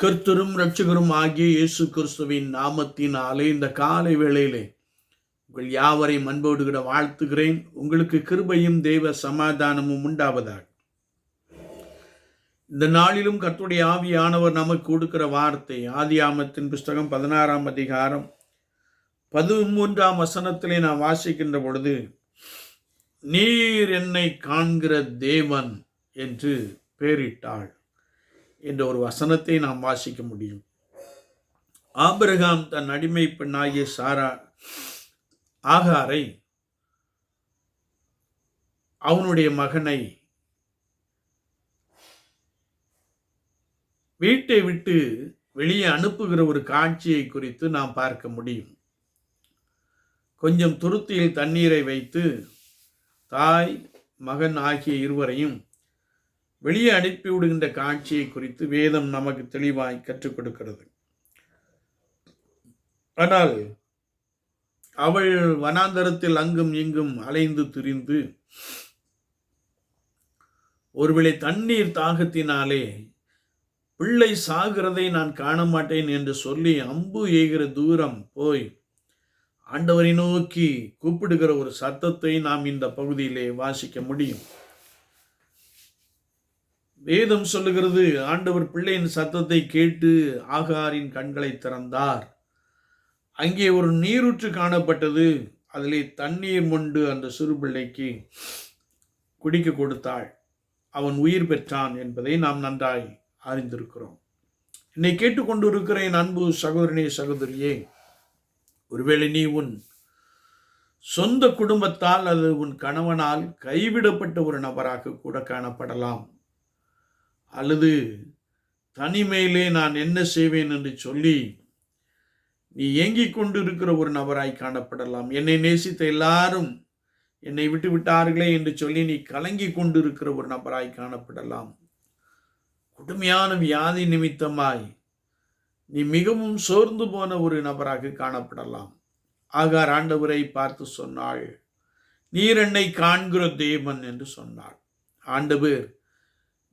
கர்த்தரும் ரட்சகரும் ஆகிய இயேசு கிறிஸ்துவின் நாமத்தினாலே இந்த காலை வேளையிலே உங்கள் யாவரையும் அன்போடு கூட வாழ்த்துகிறேன். உங்களுக்கு கிருபையும் தெய்வ சமாதானமும் உண்டாவதாக. இந்த நாளிலும் கர்த்துடைய ஆவியானவர் நமக்கு கொடுக்கிற வார்த்தை ஆதியாமத்தின் புஸ்தகம் பதினாறாம் அதிகாரம் பதிமூன்றாம் வசனத்திலே நான் வாசிக்கின்ற பொழுது நீர் என்னை காண்கிற தேவன் என்று பெயரிட்டாள். என்ற ஒரு வசனத்தை நாம் வாசிக்க முடியும். ஆபிரகாம் தன் அடிமை பெண்ணாகிய சாரா ஆகாரை அவனுடைய மகனை வீட்டை விட்டு வெளியே அனுப்புகிற ஒரு காட்சியை குறித்து நாம் பார்க்க முடியும். கொஞ்சம் துருத்தியில் தண்ணீரை வைத்து தாய் மகன் ஆகிய இருவரையும் வெளியே அனுப்பி விடுகின்ற காட்சியை குறித்து வேதம் நமக்கு தெளிவாய் கற்றுக் கொடுக்கிறது. ஆனால் அவள் வனாந்தரத்தில் அங்கும் இங்கும் அலைந்து திரிந்து ஒருவேளை தண்ணீர் தாகத்தினாலே பிள்ளை சாகிறதை நான் காண மாட்டேன் என்று சொல்லி அம்பு ஏகிற தூரம் போய் ஆண்டவரை நோக்கி கூப்பிடுகிற ஒரு சத்தத்தை நாம் இந்த பகுதியிலே வாசிக்க முடியும். வேதம் சொல்லுகிறது ஆண்டவர் பிள்ளையின் சத்தத்தை கேட்டு ஆகாரின் கண்களை திறந்தார். அங்கே ஒரு நீரூற்று காணப்பட்டது. அதிலே தண்ணீர் மொண்டு அந்த சிறு பிள்ளைக்கு குடிக்க கொடுத்தாள். அவன் உயிர் பெற்றான் என்பதை நாம் நன்றாய் அறிந்திருக்கிறோம். என்னை கேட்டுக்கொண்டு இருக்கிறேன் அன்பு சகோதரனே சகோதரியே ஒருவேளை நீ உன் சொந்த குடும்பத்தால் அல்லது உன் கணவனால் கைவிடப்பட்ட ஒரு நபராக கூட காணப்படலாம். அல்லது தனிமையிலே நான் என்ன செய்வேன்? என்று சொல்லி நீ ஏங்கிக் கொண்டு இருக்கிற ஒரு நபராய் காணப்படலாம். என்னை நேசித்த எல்லாரும் என்னை விட்டு விட்டார்களே என்று சொல்லி நீ கலங்கி கொண்டு இருக்கிற ஒரு நபராய் காணப்படலாம். கொடுமையான வியாதி நிமித்தமாய் நீ மிகவும் சோர்ந்து போன ஒரு நபராக காணப்படலாம். ஆகார் ஆண்டவரை பார்த்து சொன்னாள் நீர் என்னை காண்கிற தேவன் என்று சொன்னாள். ஆண்டவர்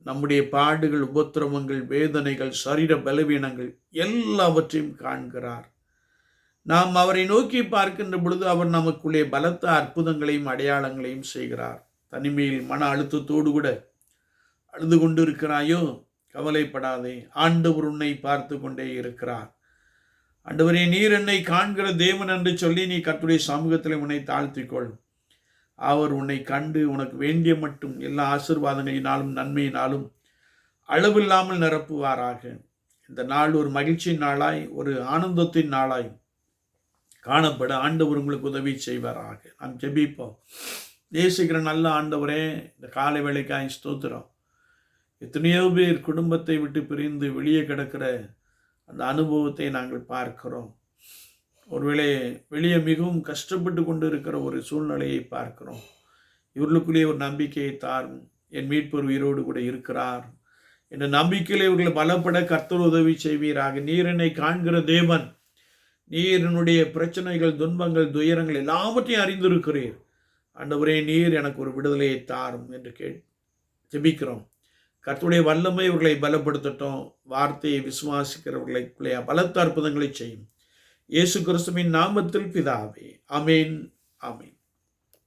நம்முடைய பாடுகள் உபத்திரவங்கள் வேதனைகள் சரீர பலவீனங்கள் எல்லாவற்றையும் காண்கிறார். நாம் அவரை நோக்கி பார்க்கின்ற பொழுது அவர் நமக்குள்ளே பலத்த அற்புதங்களையும் அடையாளங்களையும் செய்கிறார். தனிமையில் மன அழுத்தத்தோடு கூட அழுது கொண்டு இருக்கிறாயோ கவலைப்படாதே. ஆண்டவர் உன்னை பார்த்து கொண்டே இருக்கிறார். ஆண்டவரே நீர் என்னை காண்கிற தேவன் என்று சொல்லி நீ கத்துடைய சமூகத்தில் உன்னை தாழ்த்திக்கொள். அவர் உன்னை கண்டு உனக்கு வேண்டிய மட்டும் எல்லா ஆசிர்வாதங்களினாலும் நன்மையினாலும் அளவில்லாமல் நிரப்புவாராக. இந்த நாள் ஒரு மகிழ்ச்சியின் நாளாய் ஒரு ஆனந்தத்தின் நாளாய் காணப்பட ஆண்டவர் உங்களுக்கு உதவி செய்வாராக. நாம் ஜெபிப்போம். தேசிக்கிற நல்ல ஆண்டவரே இந்த காலை வேலைக்காய் ஸ்தோத்திரம். எத்தனையோ பேர் குடும்பத்தை விட்டு பிரிந்து வெளியே கிடக்கிற அந்த அனுபவத்தை நாங்கள் பார்க்கிறோம். ஒருவேளை வெளியே மிகவும் கஷ்டப்பட்டு கொண்டு இருக்கிற ஒரு சூழ்நிலையை பார்க்கிறோம். இவர்களுக்குள்ளேயே ஒரு நம்பிக்கையை தாரும். என் மீட்பர் உயிரோடு கூட இருக்கிறார். என்ற நம்பிக்கையில் இவர்களை பலப்பட கர்த்தர் உதவி செய்வீராக. நீரினை காண்கிற தேவன். நீரினுடைய பிரச்சனைகள் துன்பங்கள் துயரங்கள் எல்லாவற்றையும் அறிந்திருக்கிறீர். ஆண்டவரே நீர் எனக்கு ஒரு விடுதலையை தாரும் என்று கே ஜெபிக்கிறோம். கர்த்துடைய வல்லமை இவர்களை பலப்படுத்தட்டும். வார்த்தையை விசுவாசிக்கிறவர்களை பலத்த அற்புதங்களை செய்யும். இயேசு கிறிஸ்துவின் நாமத்தில் பிதாவே. அமேன் அமேன்